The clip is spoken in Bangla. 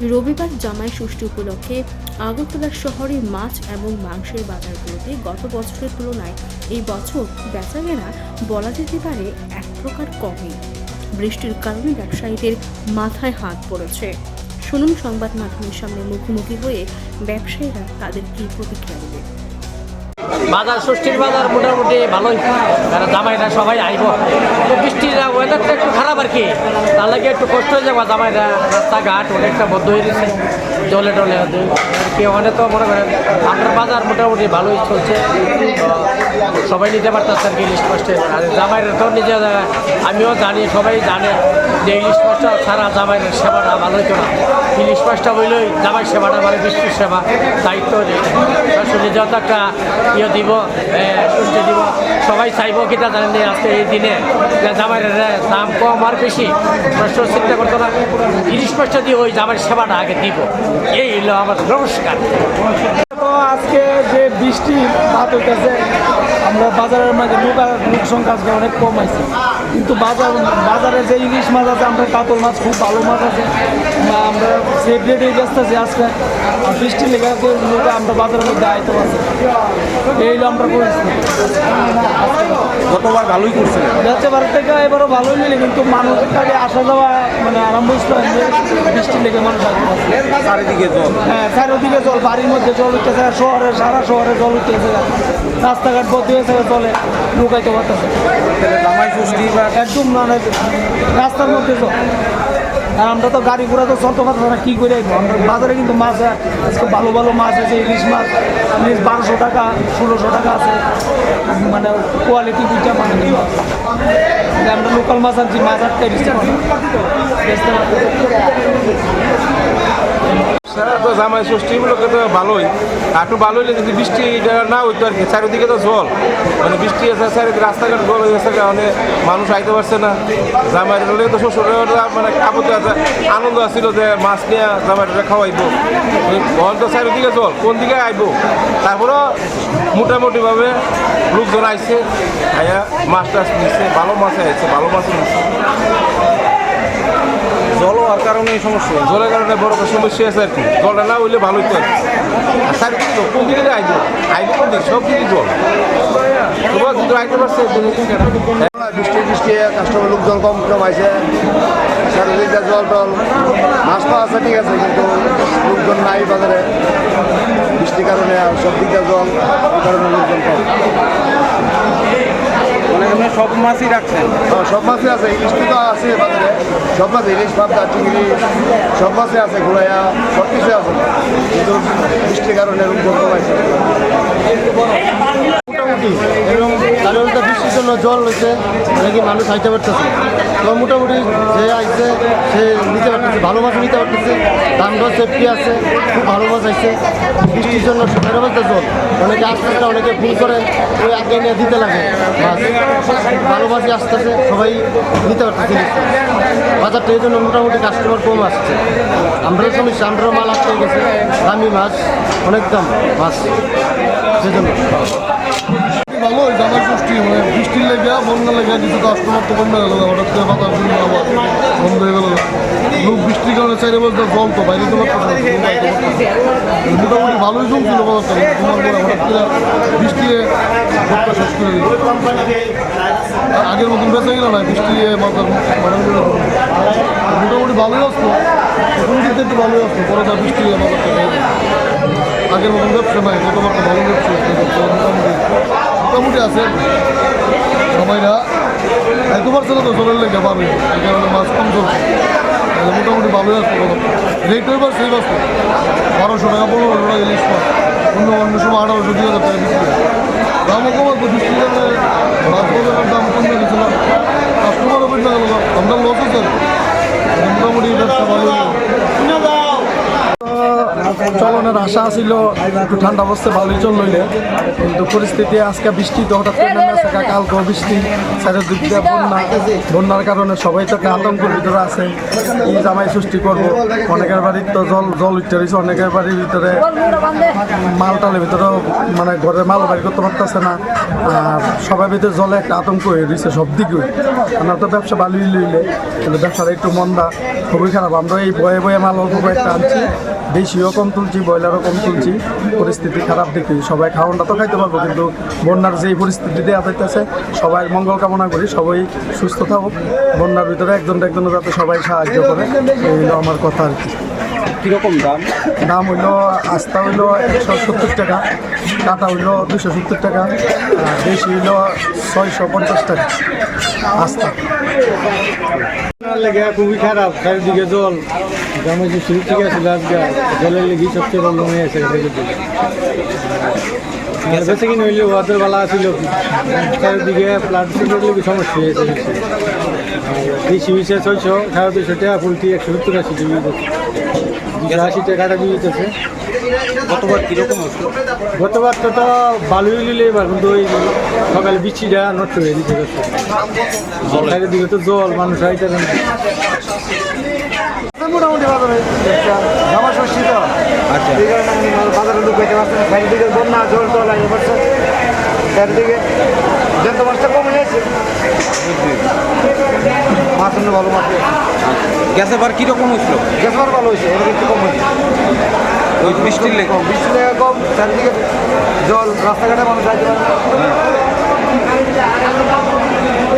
রবিবার জামাই ষষ্ঠী উপলক্ষে আগরতলা শহরে মাছ এবং মাংসের বাজারগুলোতে গত বছরের তুলনায় এই বছর বেচা বেচাকেনা বলা যেতে পারে এক প্রকার কমই। বৃষ্টির কারণে ব্যবসায়ীদের মাথায় হাত পড়েছে। শুনুন সংবাদ মাধ্যমের সামনে মুখোমুখি হয়ে ব্যবসায়ীরা তাদের কী প্রতিক্রিয়া দেবে? বাজার, ষষ্ঠীর বাজার মোটামুটি ভালোই। তারা জামাইরা সবাই আইব। বৃষ্টির ওয়েদারটা একটু খারাপ আর কি। তার লাগে একটু কষ্ট হয়ে যাব জামাইরা। রাস্তাঘাট অনেকটা বদ্ধ হয়ে গেছে। জলে টলে ওখানে তো মনে করেন আপনার বাজার মোটামুটি ভালোই চলছে। সবাই নিতে পারতেছে আর কি ইলিশ মাছটা আর জামাইরা তো নিজে আমিও জানি, সবাই জানে যে ইলিশ মাছটা ছাড়া জামাইয়ের সেবাটা ভালো হইতো না। ইলিশ মাছটা হইলেই জামাই সেবাটা মানে বৃষ্টির সেবা, দায়িত্ব আসলে যত একটা ইয়ে দিব সুস্থ দিব। সবাই চাইব কিটা জানেন আজকে এই দিনে জামাইয়ের দাম কম আর বেশি। চিন্তা করতো না ইলিশ মাছটা দিয়ে ওই জামাইয়ের সেবাটা আগে দিব। এই হলো আমার নমস্কার। তো আজকে যে বৃষ্টি ভাত হইতেছে, আমরা বাজারের মাঝে লোক আজকে অনেক কম আছে কিন্তু বাজার বাজারে যে ইলিশ মাছ আছে আমরা কাতল মাছ খুব ভালো মাছ আছে। আমরা সেফ রেটে বেচতেছি আজকে আর বৃষ্টি লেগে আমরা বাজারের মধ্যে আইতে পারছি এই হলো আমরা করেছি গতবার ভালোই করছে যাচ্ছে বাড়ি থেকে এবারও ভালোই মিলে কিন্তু মানুষের কাছে আসা যাওয়া মানে আরম্ভ হয়েছিল বৃষ্টি লেগে মানুষ আসতে পারছে চারিদিকে জল। হ্যাঁ চারিদিকে জল বাড়ির মধ্যে জল উঠতেছে শহরে সারা শহরে জল উঠতেছে। রাস্তাঘাট বদলে হয়েছে জলে লুকাইতে পারতেছে জামাই ষষ্ঠী একদম মানে রাস্তার মধ্যে তো। আর আমরা তো গাড়ি ঘোড়া তো চলতে পারতো না, কী করে? আমরা বাজারে কিন্তু মাছ আজকে ভালো ভালো মাছ আছে, ইলিশ মাছ। ইলিশ বারোশো টাকা, ষোলোশো টাকা আছে। মানে কোয়ালিটি দুইটা মানে আমরা লোকাল মাছ আনছি, মাছ আটকে বেচতে সারা তো জামাই ষষ্ঠী তো ভালোই। একটু ভালো হইলে যদি বৃষ্টি না হইতো আর কি, চারিদিকে তো জল। মানে বৃষ্টি আছে, চারিদিকে রাস্তাঘাট জল হয়ে গেছে, কারণে মানুষ আইতে পারছে না। জামাইয়ের হলে তো শ্বশুরের মানে আপত্তি আছে আনন্দ আছিল যে মাছ নিয়ে জামাইটা খাওয়াইবো। তখন তো চারিদিকে জল, কোন দিকে আইবো? তারপরেও মোটামুটিভাবে লোকজন আইছে, আয়া মাছ টাছ নিচ্ছে ভালো মাছ আইছে, ভালো মাছ নিচ্ছে জল হওয়ার কারণে এই সমস্যা। জলের কারণে বড় একটা সমস্যা আছে আর কি। জলটা না হইলে ভালোই তো। আর চারিদিকে তো কোন দিকে আইব আইব কোন দিকে? সব দিকে জল। তোমার কিন্তু আইতে পারছে বৃষ্টি বৃষ্টি কাস্টমার লোকজন কম কমাইছে। চারিদিকে জল টল, মাছ তো আছে, ঠিক আছে, কিন্তু লোকজন নাই বাজারে। বৃষ্টির কারণে সব দিকে জল, কারণে লোকজন কম মানে আপনি সব মাছই রাখছেন? সব মাছই আছে, ইলিশ তো আছে বাজারে। সব মাছ, ইলিশ, পাবদা, চিংড়ি, সব মাছই আছে ঘোড়াইয়া সব কিছু আছে। কিন্তু বৃষ্টির কারণে কমাইছে মোটামুটি বৃষ্টির জন্য জল হয়েছে নাকি মানুষ আইতে পারতেছে তো মোটামুটি যে আইছে, সে নিতে পারতেছে ভালো মাছ নিতে পারতেছে। দামটাও সেফটি আছে, খুব ভালো মাছ আইছে বৃষ্টির জন্য সুখের মধ্যে জল। অনেকে আস্তে আস্তে অনেকে ভুল করে, ওই আগে নিয়ে দিতে লাগে। মাছ ভালো মাছই আসতেছে, সবাই নিতে পারতেছে। বাজারটা এই জন্য মোটামুটি কাস্টমার কম আসছে। আমরাও সমস্যা আমরাও মাল আসতে গেছে। দামি মাছ অনেক দাম মাছ সেজন্য ভালো জামাই ষষ্ঠী মানে লেগে বন্যা লেগে কিছু কাস্টমার তো কমে গেল হঠাৎ করে বাতাস জন্য আবার বন্ধ হয়ে গেল লোক বৃষ্টির কারণে চাইলে বলতে জল তো বাইরে তো পারতেছে না, লোক বাইরে পারতেছে না। মোটামুটি ভালোই জমছিল বাজারটা তোমার হঠাৎ করে বৃষ্টি ভোটটা শেষ করে দিল আগের মতন বেঁচে গেল না বৃষ্টি মাথার মোটামুটি ভালোই আসতো প্রথম দিক থেকে ভালোই আসতো পরে যা বৃষ্টি গেল। আগের মতন ব্যবসা নাই গতবার তো ভালো ব্যবসা মোটামুটি মোটামুটি আছে। সবাইরা এত পারছে না তো জলের লেগে পাবে এই কারণে মাছ কম চলছে মোটামুটি ভালোই কথা রেট ওইবার সেই আসতো বারোশো টাকা, পনেরোশো টাকা ইলিশ মাছ। অন্য অন্য সময় আঠারোশো, দুই হাজার টাকা বিক্রি দামও কম আসতো বৃষ্টির কারণে বাজারের দাম কমে গেছিল কাস্টমারও বেশি গেল আমরা লস কি। মোটামুটি ব্যবসা ভালোই চলনে মনের আশা ছিল একটু ঠান্ডা অবস্থা ভালোই চল লইলে, কিন্তু পরিস্থিতি আজকে বৃষ্টি তো হঠাৎ করে নেমে আসে কালকে বৃষ্টি চারিদিক দিয়ে বন্যা, বন্যার কারণে সবাই তো একটা আতঙ্কের ভিতরে আছে। এই জামাই সৃষ্টি করব অনেকের বাড়ির তো জল জল উঠতে রয়েছে অনেকের বাড়ির ভিতরে মাল টালের ভিতরে মানে ঘরে মাল বাড়ি করতে পারতেছে না, আর সবার ভিতরে জলে একটা আতঙ্ক হয়ে রয়েছে সব দিকে। আমরা তো ব্যবসা ভালোই লইলে, কিন্তু ব্যবসাটা একটু মন্দা, খুবই খারাপ। আমরা এই বয়ে বয়ে মাল অল্প কয়েকটা আনছি দেশিও কম তুলছি ব্রয়লারও কম তুলছি পরিস্থিতি খারাপ দেখি। সবাই খাওয়ানটা তো খাইতে পারব কিন্তু বন্যার যেই পরিস্থিতি দেওয়া যাইতেছে সবাই মঙ্গল কামনা করি সবাই সুস্থ থাকুক। বন্যার ভিতরে একজন একজনের যাতে সবাই সাহায্য করে এই হলো আমার কথা আর কি। কীরকম দাম? দাম হইল আস্তা হইল একশো সত্তর টাকা কাটা হইল দুশো সত্তর টাকা দেশি হইল ছয়শো পঞ্চাশ টাকা আস্তা লেগে খুবই খারাপ চারিদিকে জল। জামাই যে শুরু থেকে আসলে আজকে জলের লেগে সবচেয়ে প্রবলেম হয়ে আছে বেশি কিনে হইলে ওয়াদের বেলা ছিল চারিদিকে প্লাস্টিকের সমস্যা হয়েছে বেশি। হয়েছে ছয়শো সাড়ে দুশো টাকা ফুলটি একশো সত্তর আশি টাকা দুশো আশি টাকাটা কীরকম গতবার তো তো ভালোই নিলে এবার কিন্তু ওই সকালে বৃষ্টিটা নষ্ট হয়ে দিতে চারিদিকে তো জল মানুষ না। মোটামুটি বাজারে জামা ষষ্ঠী তো। আচ্ছা। এই কারণে আমি বাজারে লোক পেতে পারছি না। চারিদিকে বন্যা জল টল আগে পড়ছে। চারিদিকে জ্যান্ত মাছটা কমে গেছে মাছ অন্য ভালো মাছ গ্যাসে বার কীরকম হচ্ছিল গ্যাস মার ভালো হয়েছে এবার একটু কম হয়েছে। ওই বৃষ্টির লেগে? কম বৃষ্টি লেগে কম চারিদিকে জল রাস্তাঘাটে মানুষ যাইতে পারে।